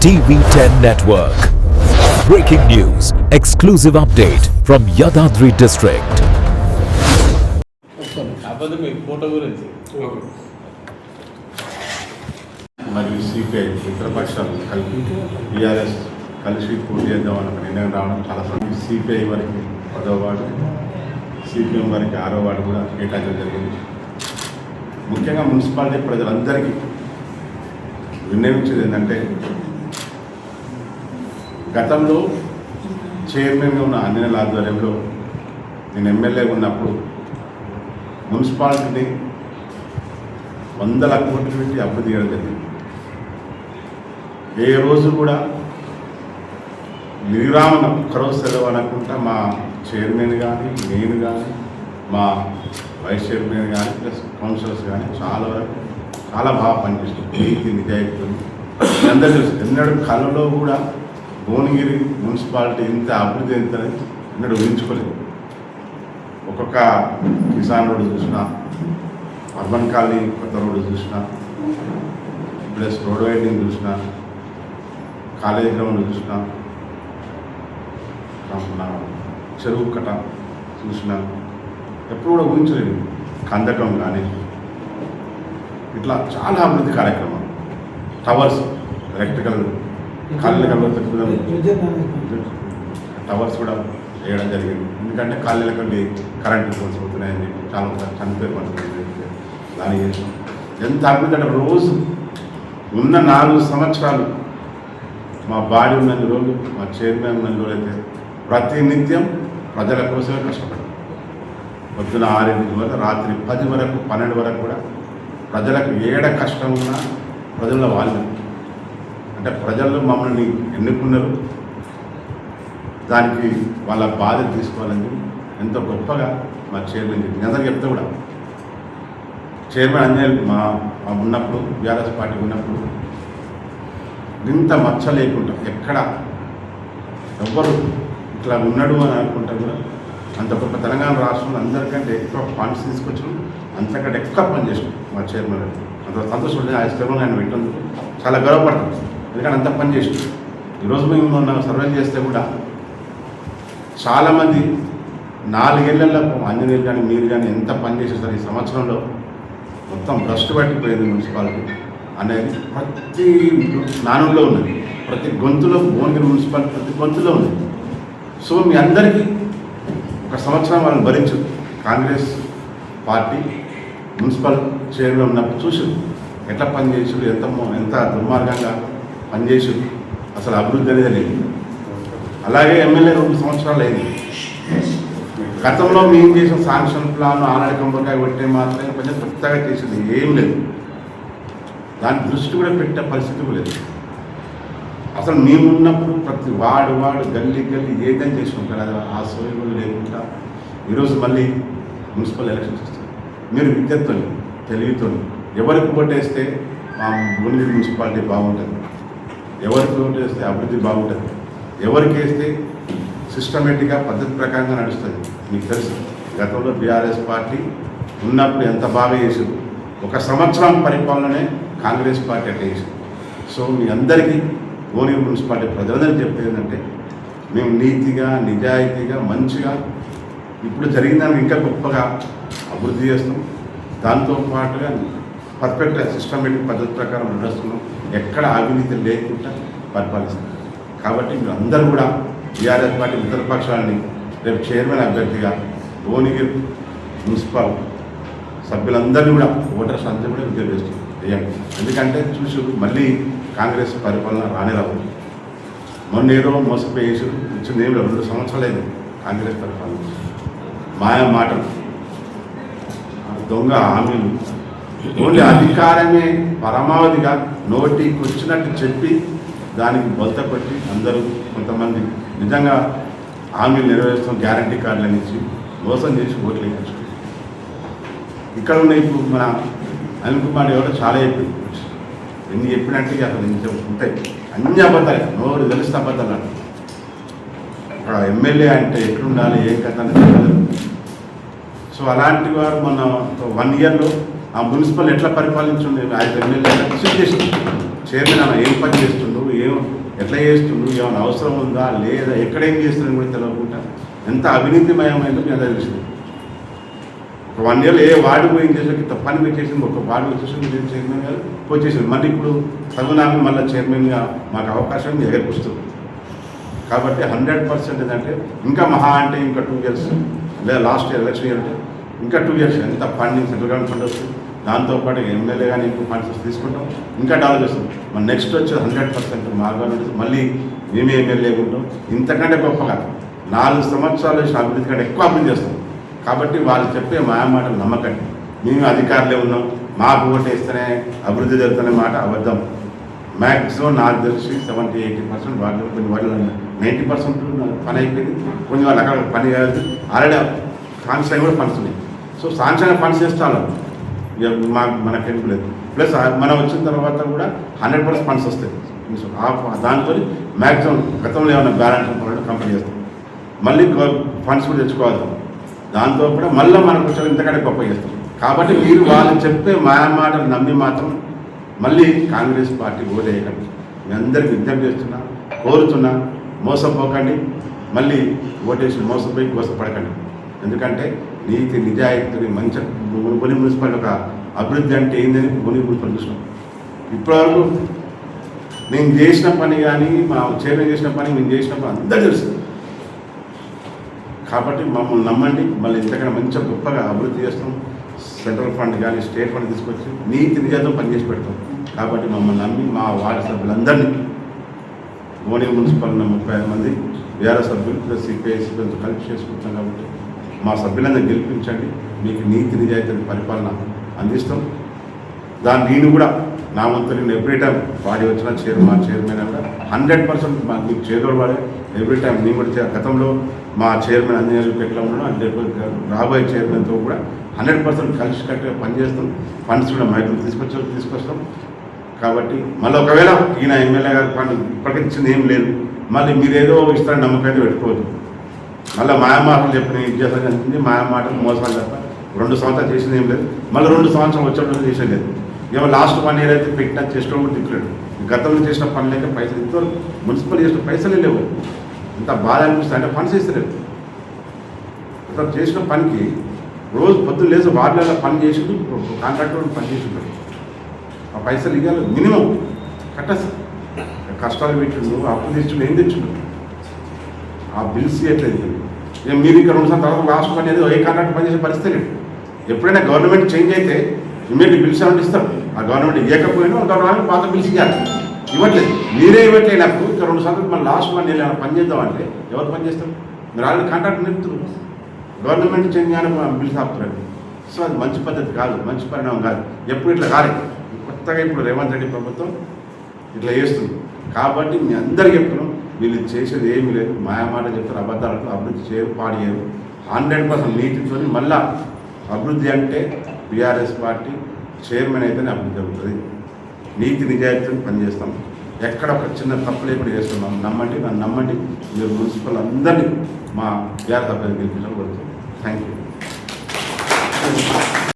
TV10 Network. Breaking news, exclusive update from Yadadri district. కాకపోతే మీ photo గురించి. మరియు CPI మిత్రపక్షాలు కలిపి టీఆర్ఎస్ కలిసి పోటీ చేద్దామని ఒక నిర్ణయం రావడం చాలా సిపిఐ వారికి పదవ వార్డు సిపిఎం వారికి ఆరో వార్డు కూడా కేటాయించడం జరిగింది. ముఖ్యంగా మున్సిపాలిటీ ప్రజలందరికీ విన్నవించేది ఏంటంటే గతంలో చైర్మన్గా ఉన్న ఆంజనేయుల ఆధ్వర్యంలో నేను ఎమ్మెల్యే ఉన్నప్పుడు మున్సిపాలిటీని వందల కోట్లు పెట్టి అప్పు తీయడం జరిగింది. ఏ రోజు కూడా నిరామన ఒక్కరోజు సెలవు అనకుండా మా చైర్మన్ కానీ నేను కానీ మా వైస్ చైర్మన్ కానీ ప్లస్ కౌన్సిలర్స్ కానీ చాలా వరకు చాలా బాగా పనిచేస్తుంది నీతి నిజాయితీ అందరూ ఎన్నడూ కళలో కూడా భువనగిరి మున్సిపాలిటీ ఇంత అభివృద్ధి ఎంత నేను ఊహించుకోలేదు. ఒక్కొక్క కిసాన్ రోడ్డు చూసినా అర్బన్ కాలనీ కొత్త రోడ్డు చూసినా ప్లస్ రోడ్ వైడింగ్ చూసినా కాలేజీ గ్రౌండ్ చూసినా మన చెరువు కట్ట చూసినా ఎప్పుడు కూడా ఊహించలేదు. కందకం కానీ ఇట్లా చాలా అభివృద్ధి కార్యక్రమం టవర్స్ ఎలక్ట్రికల్ కాళ్ళు టవర్స్ కూడా వేయడం జరిగింది. ఎందుకంటే కాళ్ళ కంటే కరెంటు అవుతున్నాయని చాలా చనిపోయి పడుతుంది దాని చేసాం ఎంత అభివృద్ధి రోజు ఉన్న నాలుగు సంవత్సరాలు మా బాడీ ఉన్నన్ని రోజులు మా చైర్మన్ ఉన్నన్ని రోజులు అయితే ప్రతి నిత్యం ప్రజల కోసమే కష్టపడ్డాం పొద్దున ఆరింటి వరకు రాత్రి పది వరకు పన్నెండు వరకు కూడా ప్రజలకు ఏడ కష్టం ఉన్నా ప్రజల్లో వాళ్ళు అంటే ప్రజల్లో మమ్మల్ని ఎన్నుకున్నారు. దానికి వాళ్ళ బాధ్యత తీసుకోవాలని ఎంతో గొప్పగా మా చైర్మన్ చెప్పింది అందరికి చెప్తే కూడా. చైర్మన్ అంజనేయులు మా ఉన్నప్పుడు బీఆర్ఎస్ పార్టీ ఉన్నప్పుడు ఇంత మచ్చ లేకుండా ఎక్కడ ఎవ్వరు ఇట్లా ఉన్నాడు అని అనుకుంటా కూడా అంత గొప్ప తెలంగాణ రాష్ట్రంలో అందరికంటే ఎక్కువ ఫండ్స్ తీసుకొచ్చాం అంతకంటే ఎక్కువ పని చేసాం మా చైర్మన్ గారు. అంత సంతోషం ఆ చైర్మన్ ఆయన పెట్టినందుకు చాలా గర్వపడతాం ఎందుకంటే అంత పని చేసి ఈరోజు మేము మొన్న సర్వే చేస్తే కూడా చాలామంది నాలుగేళ్ళలో ఆంజనేయులు కానీ మీరు కానీ ఎంత పని చేసేసారు ఈ సంవత్సరంలో? మొత్తం భ్రష్టు పట్టిపోయింది మున్సిపాలిటీ అనేది. ప్రతి నానుల్లో ఉన్నది. ప్రతి గొంతులో భువనగిరి మున్సిపాలిటీ ప్రతి గొంతులో ఉంది సో మీ అందరికీ ఒక సంవత్సరం వాళ్ళని భరించు. కాంగ్రెస్ పార్టీ మున్సిపల్ చైర్లో ఉన్నప్పుడు చూసి ఎట్లా పనిచేసారు ఎంత ఎంత దుర్మార్గంగా పనిచేసారు అసలు అభివృద్ధి అనేది లేదు. అలాగే ఎమ్మెల్యే రెండు సంవత్సరాలు అయింది. గతంలో మేము చేసిన శాంక్షన్ ప్లాన్ ఆనాడు కంపకాయ పెట్టే మాత్రమే కొంచెం కొత్తగా చేసింది. ఏం లేదు. దాని దృష్టి కూడా పెట్టే పరిస్థితి కూడా లేదు. అసలు మేమున్నప్పుడు ప్రతి వాడు వాడు గల్లీ గల్లీ ఏదైనా చేసి ఉంటారు అది ఆ సోయి లేకుండా ఈరోజు మళ్ళీ మున్సిపల్ ఎలక్షన్స్ వస్తాయి. మీరు విద్యతో తెలివితో ఎవరికి ఓటేస్తే మా భువనగిరి మున్సిపాలిటీ బాగుంటుంది. ఎవరికి చేస్తే అభివృద్ధి బాగుంటుంది. ఎవరికి వేస్తే సిస్టమేటిక్గా పద్ధతి ప్రకారంగా నడుస్తుంది. మీకు తెలుసు గతంలో బీఆర్ఎస్ పార్టీ ఉన్నప్పుడు ఎంత బాగా చేసారు ఒక సంవత్సరం పరిపాలననే కాంగ్రెస్ పార్టీ అట్లా చేసింది. సో మీ అందరికీ భువనగిరి మున్సిపాలిటీ ప్రజలందరికీ చెప్పేది ఏంటంటే మేము నీతిగా నిజాయితీగా మంచిగా ఇప్పుడు జరిగిన ఇంకా గొప్పగా అభివృద్ధి చేస్తాం. దాంతో పాటుగా పర్ఫెక్ట్ సిస్టమేటిక్ పద్ధతి ప్రకారం నడుస్తున్నాం. ఎక్కడ అవినీతి లేకుండా పరిపాలిస్తాం కాబట్టి మీరు అందరూ కూడా టీఆర్ఎస్ పార్టీ మిత్రపక్షాలని రేపు చైర్మన్ అభ్యర్థిగా భువనగిరి మున్సిపల్ సభ్యులందరినీ కూడా ఓటర్స్ అందరూ కూడా విద్య చేస్తుంది ఎందుకంటే చూసి మళ్ళీ కాంగ్రెస్ పరిపాలన రానే రావు మొన్న ఏదో మోసపోయేసి వచ్చింది ఏమి రెండు సంవత్సరాలు కాంగ్రెస్ పరిపాలన. మాయ మాటలు. దొంగ హామీలు. ఓన్లీ అధికారమే పరమావధిగా నోటికి వచ్చినట్టు చెప్పి దానికి బొత్త కొట్టి అందరూ కొంతమంది నిజంగా హామీలు నెరవేరుస్తాం గ్యారంటీ కార్డులు ఇచ్చి మోసం చేసి ఓట్లు వేయించు ఇక్కడ ఉన్న ఇప్పుడు మన అనిల్ కుమార్ ఎవరో చాలా చెప్పింది ఎన్ని చెప్పినట్టు అసలు ఉంటాయి. అన్ని అబద్ధాలు నోరు తెలిసిన అబద్ధాలు అంట ఇక్కడ ఎమ్మెల్యే అంటే ఎట్లుండాలి ఏ కథ అనేది సో అలాంటి వారు మన వన్ ఇయర్లో ఆ మున్సిపల్ ఎట్లా పరిపాలించుండే? ఆయన ఎమ్మెల్యే చైర్మన్ అన్న ఏం పని చేస్తుండో? ఏం ఎట్లా చేస్తుండు? ఏమైనా అవసరం ఉందా? లేదా? ఎక్కడ ఏం చేస్తున్నాడు కూడా తెలియకుండా ఎంత అవినీతిమయమైందో మీ అందరూ తెలిసింది ఒక వన్ ఇయర్ ఏ వార్డు పోయి చేసాక ఇంత పని పెట్టేసింది ఒక వార్డు వచ్చేసింది మీరు చైర్మన్ గారు. వచ్చేసింది మళ్ళీ ఇప్పుడు తగునామి మళ్ళీ చైర్మన్గా మాకు అవకాశం మీ దగ్గరికి వస్తుంది. కాబట్టి హండ్రెడ్ పర్సెంట్ ఏంటంటే ఇంకా మహా అంటే ఇంకా టూ ఇయర్స్. లేదా లాస్ట్ ఇయర్ ఎలక్షన్ ఇయర్ అంటే. ఇంకా టూ ఇయర్స్ ఎంత ఫండింగ్ సెంట్రల్ గవర్నమెంట్ ఫండ్ వస్తుంది దాంతోపాటు ఎమ్మెల్యే కానీ ఇంకో ఫండ్స్ తీసుకుంటాం. ఇంకా డెవలప్ చేస్తాం. మన నెక్స్ట్ వచ్చే హండ్రెడ్ పర్సెంట్ మార్గాలు మళ్ళీ మేమే ఎమ్మెల్యే ఉంటాం ఇంతకంటే గొప్పగా నాలుగు సంవత్సరాలు చేసిన అభివృద్ధి కంటే ఎక్కువ అభివృద్ధి చేస్తాం. కాబట్టి వాళ్ళు చెప్పే మాయ మాటలు నమ్మకండి. మేము అధికారులే ఉన్నాం. మాకు ఓటు వేస్తేనే అభివృద్ధి జరుగుతున్న మాట అబద్ధం. మ్యాక్సిమం నాకు తెలిసి సెవెంటీ ఎయిటీ పర్సెంట్ వాళ్ళు కొన్ని వాళ్ళు నైంటీ పర్సెంట్ పని అయిపోయింది. కొన్ని వాళ్ళు అక్కడ పని కాదు ఆల్రెడీ సాంక్షన్ కూడా ఫండ్స్ ఉన్నాయి సో సాంక్షన్ ఫండ్స్ చేస్తాను. మా మనకు హెల్ప్ లేదు. ప్లస్ మనం వచ్చిన తర్వాత కూడా హండ్రెడ్ పర్సెంట్ ఫండ్స్ వస్తాయి. సో దాంతో మ్యాక్సిమం గతంలో ఏమైనా బ్యాలెన్స్ ఉంటుందంటే కంపెనీ చేస్తాం మళ్ళీ ఫండ్స్ కూడా తెచ్చుకోవాలి. దాంతో కూడా మళ్ళీ మన వచ్చే ఇంతకంటే గొప్ప చేస్తాం కాబట్టి మీరు వాళ్ళు చెప్తే మా మాటలు నమ్మి మాత్రం మళ్ళీ కాంగ్రెస్ పార్టీ ఓదేయకండి మీ అందరికి విజ్ఞప్తి చేస్తున్నా కోరుతున్నా మోసపోకండి. మళ్ళీ ఓటేసి మోసపోయి మోసపడకండి ఎందుకంటే నీతి నిజాయితీని మంచి బొని మున్సిపాలిటీ ఒక అభివృద్ధి అంటే ఏందని బొని మున్సిపల్ చూసినాం. ఇప్పటివరకు నేను చేసిన పని కానీ మా చైర్మన్ చేసిన పని మేము చేసిన పని అందరూ తెలుసు. కాబట్టి మమ్మల్ని నమ్మండి మళ్ళీ ఇంతకన్నా మంచిగా గొప్పగా అభివృద్ధి చేస్తాం. సెంట్రల్ ఫండ్ కానీ స్టేట్ ఫండ్ తీసుకొచ్చి నీతి నిజాతం పనిచేసి పెడతాం. కాబట్టి మమ్మల్ని నమ్మి మా వార్డు సభ్యులందరినీ గోని మున్సిపల్ ముప్పై ఐదు మంది వేరే సభ్యులు ప్లస్ సిపిఐ సభ్యులతో కలిపి చేసుకుంటాం కాబట్టి మా సభ్యులందరూ గెలిపించండి. మీకు నీతి నిజాయితీ పరిపాలన అందిస్తాం. దాన్ని నేను కూడా నా వంతు నేను ఎవ్రీ టైం వాడి వచ్చిన చైర్ మా చైర్మన్ కూడా హండ్రెడ్ పర్సెంట్ మా మీకు చేదోడు వాడే. ఎవ్రీ టైం నేను కూడా చే- గతంలో మా చైర్మన్ అన్ని నెలలకు ఎట్లా ఉండడం రాబోయే చైర్మన్తో కూడా హండ్రెడ్ పర్సెంట్ కలిసి కట్టుగా పనిచేస్తాం. ఫండ్స్ కూడా మైకులు తీసుకొచ్చారు తీసుకొస్తాం. కాబట్టి మళ్ళీ ఒకవేళ ఈయన ఎమ్మెల్యే గారు ఫండ్ ఏం లేదు. మళ్ళీ మీరు ఏదో ఇస్తారని నమ్మకాన్ని పెట్టుకోవద్దు. మళ్ళీ మాయమాటలు చెప్పిన ఏం చేస్తాను అనిపించింది మాయమాటలు మోసాలు తప్ప రెండు సంవత్సరాలు చేసింది ఏం లేదు. మళ్ళీ రెండు సంవత్సరాలు వచ్చేటప్పుడు చేసేది లేదు. ఏమో లాస్ట్ వన్ ఇయర్ అయితే పెట్టినా చేసిన కూడా దిక్కులేడు గతంలో చేసిన పని అయితే పైసలు ఇంత మున్సిపల్ చేసిన పైసలే లేవు. ఇంత బాధ అనిపిస్తుంది. అంటే ఫండ్స్ ఇస్తలేదు ఇతను చేసిన పనికి రోజు పొద్దున్న లేచి వార్డులలో పని చేసిండు కాంట్రాక్టర్ పని చేసిండు ఆ పైసలు ఇవ్వాలి మినిమం కట్టచ్చు కష్టాలు పెట్టిండు అప్పు తెచ్చిండు ఏం తెచ్చిండు? ఆ బిల్స్ ఇవ్వట్లేదు నేను మీరు ఇక్కడ ఉన్న తర్వాత లాస్ట్ పని అనేది ఏ కాంట్రాక్ట్ పని చేసే పరిస్థితి లేదు. ఎప్పుడైనా గవర్నమెంట్ చేంజ్ అయితే ఇమీడియట్ బిల్స్ ఏమైనా ఇస్తారు. ఆ గవర్నమెంట్ ఇవ్వకపోయినా గవర్నమెంట్ పాత బిల్స్ ఇవ్వాలి ఇవ్వట్లేదు. మీరే ఇవ్వట్లేనప్పుడు ఇక రెండు సంవత్సరాలు మన లాస్ట్ వన్ ఏమైనా పని చేద్దామంటే ఎవరు పని చేస్తారు? మీరు ఆల్రెడీ కాంట్రాక్ట్ నిలుపుతున్నారు. గవర్నమెంట్ చేంజ్ కానీ బిల్స్ ఆపుతున్నారు. సో అది మంచి పద్ధతి కాదు. మంచి పరిణామం కాదు. ఎప్పుడు ఇట్లా కాలేదు కొత్తగా ఇప్పుడు రేవంత్ రెడ్డి ప్రభుత్వం ఇట్లా చేస్తుంది. కాబట్టి మీ అందరికీ చెప్తున్నాం. వీళ్ళు చేసేది ఏమీ లేదు. మాయమాట చెప్తారు అబద్ధాలకు అభివృద్ధి చేయరు పాడు హండ్రెడ్ పర్సెంట్ నీతితో మళ్ళా అభివృద్ధి అంటే బీఆర్ఎస్ పార్టీ చైర్మన్ అయితేనే అభివృద్ధి అవుతుంది. నీతి నిజాయితీతో పనిచేస్తాం. ఎక్కడ ఒక చిన్న తప్పు లేకుండా చేస్తున్నాం. నమ్మండి నన్ను నమ్మండి. మీరు మున్సిపల్ అందరినీ మా బీఆర్ఎస్ అభ్యర్థి గెలిపించడం కోరుతున్నాం. Thank you